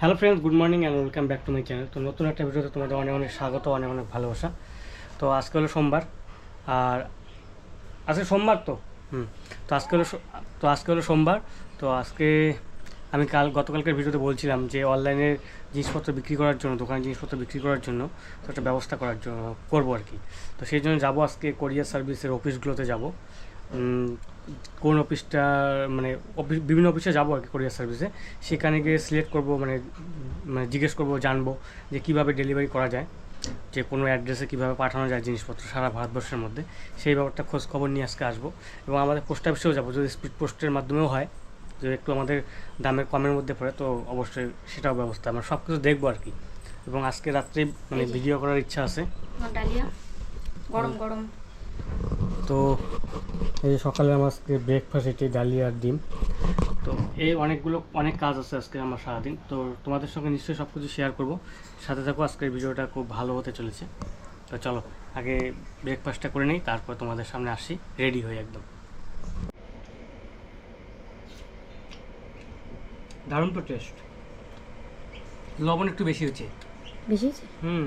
Hello friends good morning and welcome back to my channel তো নতুন একটা ভিডিওতে তোমাদের অনেক অনেক স্বাগত, অনেক অনেক ভালোবাসা। তো আজকে হলো সোমবার, আর আজকে সোমবার তো? হুম, তো আজকে হলো তো আজকে হলো সোমবার। তো আজকে আমি কাল, গতকালকের ভিডিওতে বলছিলাম যে অনলাইনে জিনিসপত্র বিক্রি করার জন্য, দোকানে জিনিসপত্র বিক্রি করার জন্য তো একটা ব্যবস্থা করার জন্য, করব আর কি। তো সেই জন্য যাব আজকে কোরিয়ার সার্ভিসের অফিসগুলোতে যাব। কোন অফিসটা মানে অফিস বিভিন্ন অফিসে যাব আর কি কোরিয়ার সার্ভিসে সেখানে গিয়ে সিলেক্ট করব মানে মানে জিজ্ঞেস করব জানব যে কীভাবে ডেলিভারি করা যায় যে কোনো অ্যাড্রেসে কীভাবে পাঠানো যায় জিনিসপত্র সারা ভারতবর্ষের মধ্যে। সেই ব্যাপারটা খোঁজ খবর নিয়ে আজকে আসব। এবং আমাদের পোস্ট অফিসেও যাব যদি স্পিড পোস্টের মাধ্যমেও হয় যে একটু আমাদের দামের কমের মধ্যে পড়ে তো অবশ্যই সেটাও ব্যবস্থা আমরা সব কিছু দেখব আর কি। এবং আজকে রাত্রে মানে ভিডিও করার ইচ্ছা আছে। গরম গরম। তো এই সকালে আমার আজকে ব্রেকফাস্ট এটি ডালি আর ডিম। তো এই অনেকগুলো অনেক কাজ আছে আজকে আমার সারাদিন। তো তোমাদের সঙ্গে নিশ্চয়ই সব কিছু শেয়ার করব। সাথে থাকো আজকের ভিডিওটা খুব ভালো হতে চলেছে। তো চলো আগে ব্রেকফাস্টটা করে নিই তারপর তোমাদের সামনে আসি রেডি হয়ে একদম। দারুণ তো টেস্ট লবণ একটু বেশি হচ্ছে বেশি হুম।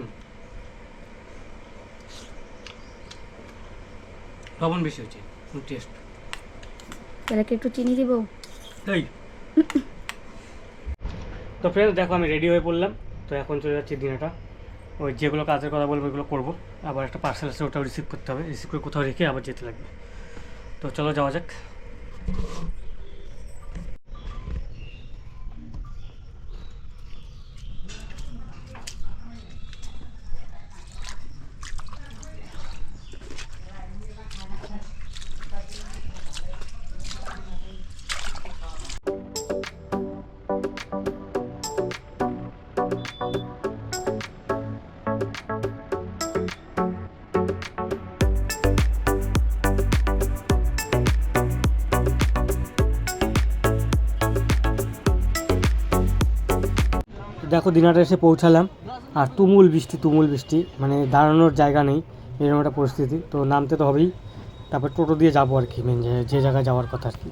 লবণ বেশি হচ্ছে টেস্ট তাহলে একটু চিনি দিব? তাই তো ফ্রেন্ডস দেখো আমি রেডি হয়ে পড়লাম। তো এখন চলে যাচ্ছি দিনাটা। ওই যেগুলো কাজের কথা বলব ওইগুলো করব। আবার একটা পার্সেল আছে ওটাও রিসিভ করতে হবে। রিসিভ করে কোথাও রেখে আবার যেতে লাগবে। তো চলো যাওয়া যাক। দেখো দিনাটা এসে পৌঁছালাম। আর তুমুল বৃষ্টি তুমুল বৃষ্টি মানে দাঁড়ানোর জায়গা নেই, এরকম একটা পরিস্থিতি। তো নামতে তো হবেই। তারপর টোটো দিয়ে যাব আর কি মেন যে জায়গায় যাওয়ার কথা আর কি।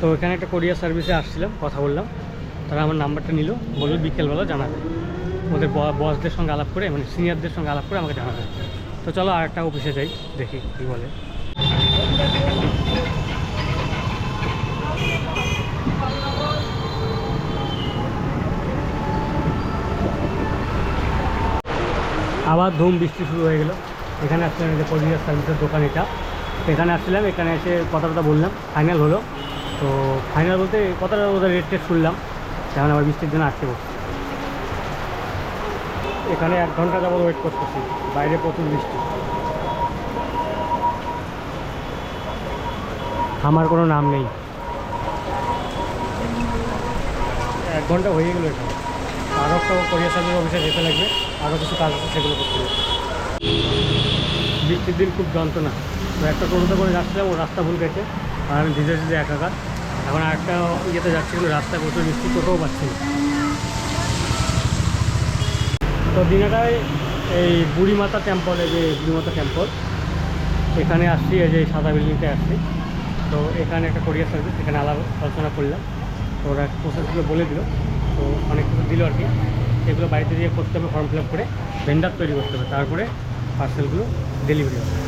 তো এখানে একটা কোরিয়ার সার্ভিসে আসছিলাম, কথা বললাম। তারা আমার নাম্বারটা নিল, বলল বিকেলবেলা জানাবে। ওদের বসদের সঙ্গে আলাপ করে মানে সিনিয়রদের সঙ্গে আলাপ করে আমাকে জানাবে। তো চলো আর একটা অফিসে যাই, দেখি কী বলে। আবার ধুম বৃষ্টি শুরু হয়ে গেল। এখানে আসছিলাম কোরিয়ার সার্ভিসের দোকান এটা। এখানে আসছিলাম, এখানে এসে কথা টথা বললাম ফাইনাল হলো। তো ফাইনাল বলতে কথাটা ওদের রেট টেট শুনলাম যেমন আবার বৃষ্টির জন্য আটকে বসছে। এখানে এক ঘণ্টা যাবত ওয়েট করতেছি, বাইরে প্রচুর বৃষ্টি। আমার কোনো নাম নেই। এক ঘণ্টা হয়ে গেলো এখানে। আরও একটা কোরিয়ার সার্ভিস অফিসে যেতে লাগবে আরও কিছু কাজ আছে সেগুলো করতে হবে। বৃষ্টির দিন খুব যন্ত্রণা। তো একটা টোটোতে করে যাচ্ছিলাম, ও রাস্তা ভুল গেছে। আর আমি ভিজে ভিজে একাকার। এখন আরেকটা ইয়েতে যাচ্ছি কিন্তু রাস্তায় প্রচুর বৃষ্টি টোটোও পাচ্ছি না। তো দিনাটায় এই বুড়িমাতা টেম্পল এই যে বুড়িমাতা টেম্পল এখানে আসছি, এই যে সাদা বিল্ডিংতে আসছি। তো এখানে একটা কোরিয়ার সার্ভিস এখানে আলাপ আলোচনা করলাম। তো ওরা প্রসেসগুলো বলে দিল। তো অনেক কিছু দিল আর কি। সেগুলো বাড়িতে দিয়ে করতে হবে ফর্ম ফিল করে ভেন্ডার তৈরি করতে হবে। তারপরে পার্সেলগুলো ডেলিভারি হবে।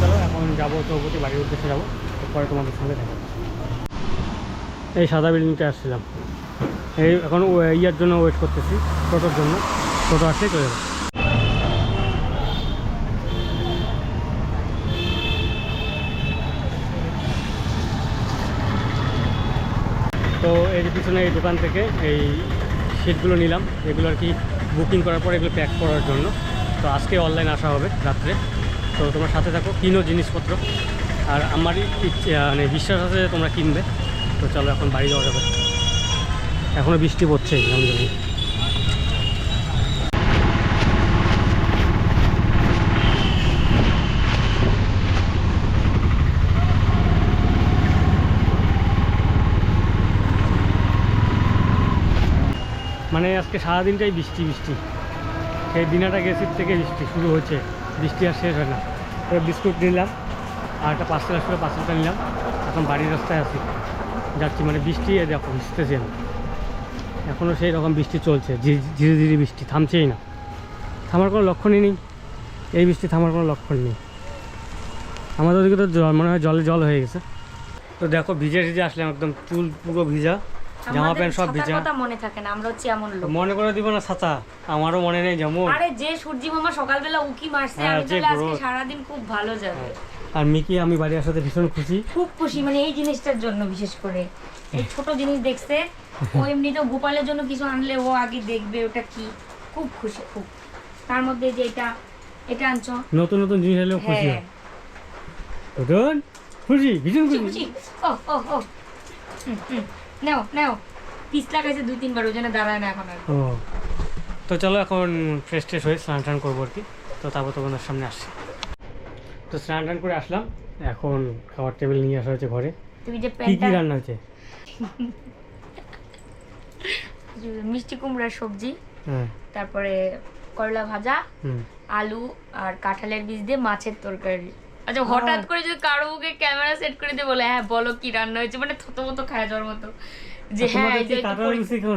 চলো, এখন যাব চৌপতি বাড়ির উদ্দেশ্যে যাব পরে তোমাদের সঙ্গে দেখা এই সাদা বিল্ডিংটা আসছিলাম। এই এখন ইয়ার জন্য ওয়েট করতেছি, টোটোর জন্য। টোটো আসলেই চলে যাবে। তো এই যে পিছনে এই দোকান থেকে এই সিটগুলো নিলাম। এগুলো আর কি বুকিং করার পর এগুলো প্যাক করার জন্য। তো আজকে অনলাইন আসা হবে রাত্রে। তো তোমরা সাথে থাকো, কিনো জিনিসপত্র। আর আমারই মানে বিশ্বাস আছে তোমরা কিনবে। তো চলো এখন বাড়ি যাওয়া যাবে। এখনও বৃষ্টি পড়ছে জানি মানে আজকে সারাদিনটাই বৃষ্টি বৃষ্টি। সেই দিনাটা গেছির থেকে বৃষ্টি শুরু হয়েছে। বৃষ্টি আর শেষ হয় না। এবার বিস্কুট নিলাম আর একটা পার্সেল আসলে পার্সেলটা নিলাম। এখন বাড়ির রাস্তায় আছি। যাচ্ছি মানে বৃষ্টি দেখো ভিজতেছি আমি। এখনও সেই রকম বৃষ্টি চলছে ধীরে ধীরে বৃষ্টি, থামছেই না। থামার কোনো লক্ষণই নেই এই বৃষ্টি থামার কোনো লক্ষণ নেই। আমাদের ওদিকে তো জল মনে হয় জলে জল হয়ে গেছে। তো দেখো ভিজে ভিজে আসলাম একদম, চুল পুরো ভিজা। জামা প্যান্ট সব ভিজা কথা মনে থাকে না আমরা হচ্ছে এমন লোক। মনে করে দিব না ছাতা আমারও মনে নেই যেমন আরে যে সূর্যি মামা সকালবেলা উকি মারছে হ্যাঁ, আমি তাহলে আজকে গ্রোথ। সারাদিন খুব ভালো যাবে। আর মিকি আমি বাড়ি আসাতে ভীষণ খুশি। খুব খুশি মানে এই জিনিসটার জন্য বিশেষ করে। এই ছোট জিনিস দেখছে ও এমনিতেও গোপালের জন্য কিছু আনলে ও আগে দেখবে ওটা কি। খুব খুশি খুব। তার মধ্যে যে এটা এটা আনছো। নতুন নতুন জিনিস এলেও খুশি হ্যাঁ। নতুন খুশি? ভীষণ খুশি ও ও ও। নাও নাও। পিছলা খাইছে দুই তিনবার ওই জন্য দাঁড়ায় না এখন আর। ও। তো চলো এখন ফ্রেশ ট্রেশ হয়ে স্নান টান করব আর কি। তো তারপর তোমাদের সামনে আসছি। তো স্নান টান করে আসলাম। এখন খাবার টেবিল নিয়ে আসা হয়েছে ঘরে। তুমি যে কি কি প্যান্টটা রান্না হয়েছে? মিষ্টি কুমড়ার সবজি হ্যাঁ। তারপরে করলা ভাজা হুম। আলু আর কাঁঠালের বীজ দিয়ে মাছের তরকারি। আচ্ছা হঠাৎ করে যদি কারও মুখে ক্যামেরা সেট করে দিয়ে বলে হ্যাঁ বলো কি রান্না হয়েছে? মানে থতো মতো খায় যাওয়ার মতো। যে হ্যাঁ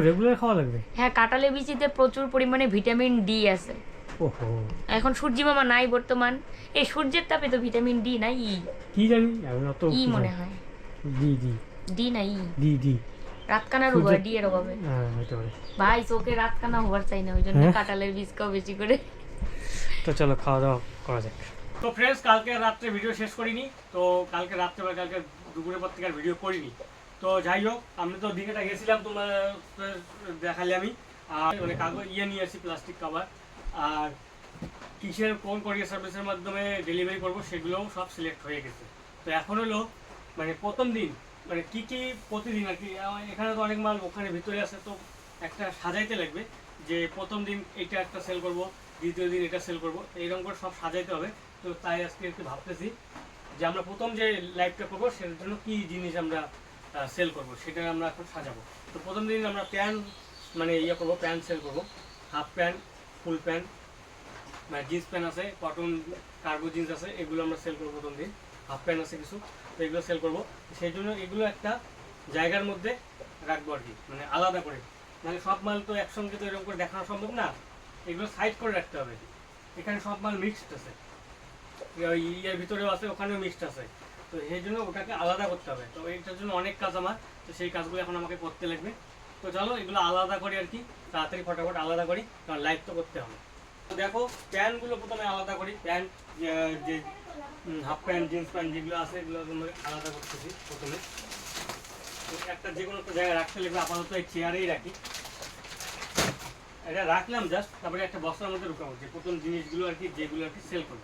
রেগুলার খাওয়া লাগবে? হ্যাঁ কাঁঠালের বীচিতে প্রচুর পরিমাণে ভিটামিন ডি আছে। ওহো। এখন সূর্যি মামা নাই বর্তমান। এই সূর্যের তাপে তো ভিটামিন ডি নাই। কি জানি আমি অত ই মনে হয়। ডি ডি ডি না ই ডি ডি রাতকানা রোগ ডি এর অভাবে। হ্যাঁ হতে পারে। ভাই চোখে রাতকানা হওয়ার চাই না ওই জন্য হ্যাঁ? কাঁঠালের বীজ খাও বেশি করে। তো চলো খাওয়া দাওয়া করা যাক। তো ফ্রেন্ডস কালকে রাত্রে ভিডিও শেষ করিনি, তো কালকে রাত্রে বা কালকে দুপুরের পর থেকে আর ভিডিও করিনি। তো যাই হোক, আমি তো দিঘাটা গেছিলাম তোমার দেখালে আমি। আর মানে কাগজ ইয়ে নিয়ে আসি প্লাস্টিক কাভার আর কিসের, কোন কোরিয়ার সার্ভিসের মাধ্যমে ডেলিভারি করব সেগুলোও সব সিলেক্ট হয়ে গেছে। তো এখন হলো মানে প্রথম দিন মানে কি কি প্রতিদিন আর কি এখানে তো অনেক মাল ওখানে ভিতরে আছে, তো একটা সাজাইতে লাগবে যে প্রথম দিন এটা একটা সেল করব, দ্বিতীয় দিন এটা সেল করব, এইরকম করে সব সাজাইতে হবে। তো তাই আজকে একটু ভাবতেছি যে আমরা প্রথম যে লাইভটা করব, সেটার জন্য কি জিনিস আমরা সেল করব, সেটা আমরা এখন সাজাবো। তো প্রথম দিন আমরা প্যান্ট মানে ইয়ে করব প্যান্ট সেল করব। হাফ প্যান্ট ফুল প্যান্ট মানে জিন্স প্যান্ট আছে কটন কার্গো জিন্স আছে, এগুলো আমরা সেল করব প্রথম দিন। হাফ প্যান্ট আছে কিছু, তো এগুলো সেল করব। সেই জন্য এগুলো একটা জায়গার মধ্যে রাখব আর কি মানে আলাদা করে। মানে সব মাল তো একসঙ্গে তো এরকম করে দেখানো সম্ভব না। এগুলো সাইড করে রাখতে হবে। এখানে সব মাল মিক্সড আছে। ইয়ের ভিতরেও আছে, ওখানেও মিক্সড আছে। তো সেই জন্য ওটাকে আলাদা করতে হবে। তো এটার জন্য অনেক কাজ আমার, তো সেই কাজগুলো এখন আমাকে করতে লাগবে। তো চলো, এগুলো আলাদা করি আর কি, তাড়াতাড়ি ফটাফট আলাদা করি, কারণ লাইভ তো করতে হবে। তো দেখো প্যান্টগুলো প্রথমে আলাদা করি প্যান্ট যে হাফ প্যান্ট জিন্স প্যান্ট যেগুলো আছে, এগুলো আলাদা করতেছি প্রথমে। একটা যে কোনো একটা জায়গায় রাখতে লাগবে, আপাতত এই চেয়ারেই রাখি। এটা রাখলাম জাস্ট তারপরে একটা বস্তার মধ্যে ঢুকাবো, যে প্রথম জিনিসগুলো আর কি, যেগুলো আর কি সেল করব।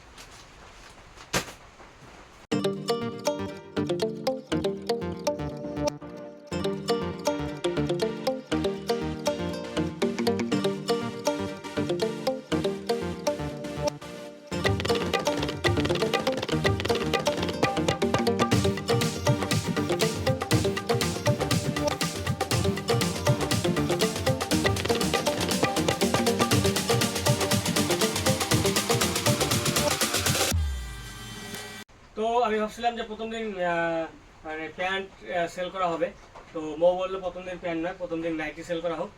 ভাবছিলাম যে প্রথম দিন মানে প্যান্ট সেল করা হবে। তো মৌ বলল প্রথম দিন প্যান্ট নয়, প্রথম দিন নাইটি সেল করা হোক।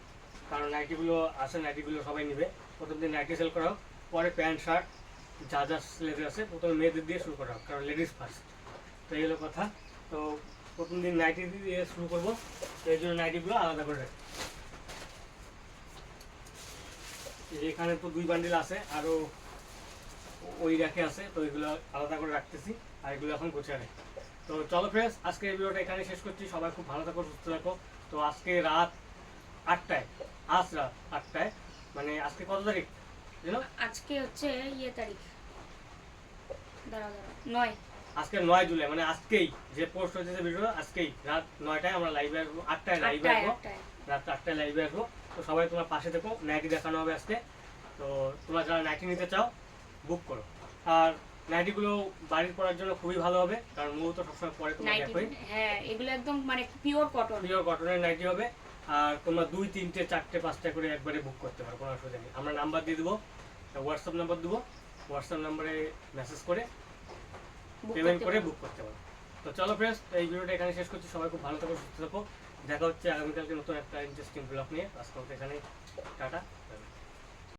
কারণ নাইটিগুলো আছে নাইটিগুলো সবাই নেবে। প্রথম দিন নাইটি সেল করা হোক, পরে প্যান্ট, শার্ট, যা যা লেডিস আছে, প্রথমে মেয়েদের দিয়ে শুরু করা হোক, কারণ লেডিস ফার্স্ট তো এই হলো কথা। তো প্রথম দিন নাইটি দিয়ে শুরু করব। তো এই জন্য নাইটিগুলো আলাদা করে রাখি। এখানে তো দুই বান্ডিল আছে আরও ওই রেখে আছে, তো এগুলো আলাদা করে রাখতেছি। আর এগুলো এখন গোছায় রাখি তো চলো ফ্রেন্ডস আজকে এই ভিডিওটা এখানে শেষ করছি। সবাই খুব ভালো থাকো সুস্থ থাকো। তো আজকে রাত আটটায় আজ রাত আটটায় মানে আজকে কত তারিখ? আজকে হচ্ছে ইয়ে তারিখ। নয়। আজকে নয় জুলাই মানে আজকেই যে পোস্ট হয়েছে ভিডিও আজকেই। রাত নয়টায় আমরা লাইভে আসব আটটায় লাইভে আসব। রাত আটটায় লাইভে আসব। তো সবাই তোমার পাশে দেখো নাইটি দেখানো হবে আজকে। তো তোমরা যারা নাইটি নিতে চাও বুক করো। আর নাইটিগুলো বাড়ির পরার জন্য খুবই ভালো হবে কারণ সবসময় পরে তোমরা দেখোই হ্যাঁ এগুলো একদম মানে পিওর কটন পিওর কটনের নাইটি হবে আর তোমরা দুই তিনটে চারটে পাঁচটা করে একবারে বুক করতে পারো কোনো অসুবিধা নেই। আমরা নাম্বার দিয়ে দেবো হোয়াটসঅ্যাপ নাম্বার দেবো হোয়াটসঅ্যাপ নাম্বারে মেসেজ করে পেমেন্ট করে বুক করতে পারো। তো চলো ফ্রেন্ডস এই ভিডিওটা এখানে শেষ করছি সবাই খুব ভালো থাকো সুস্থ থাকো। দেখা হচ্ছে আগামীকালকে নতুন একটা ইন্টারেস্টিং ব্লগ নিয়ে। আজকে এখানে টাটা।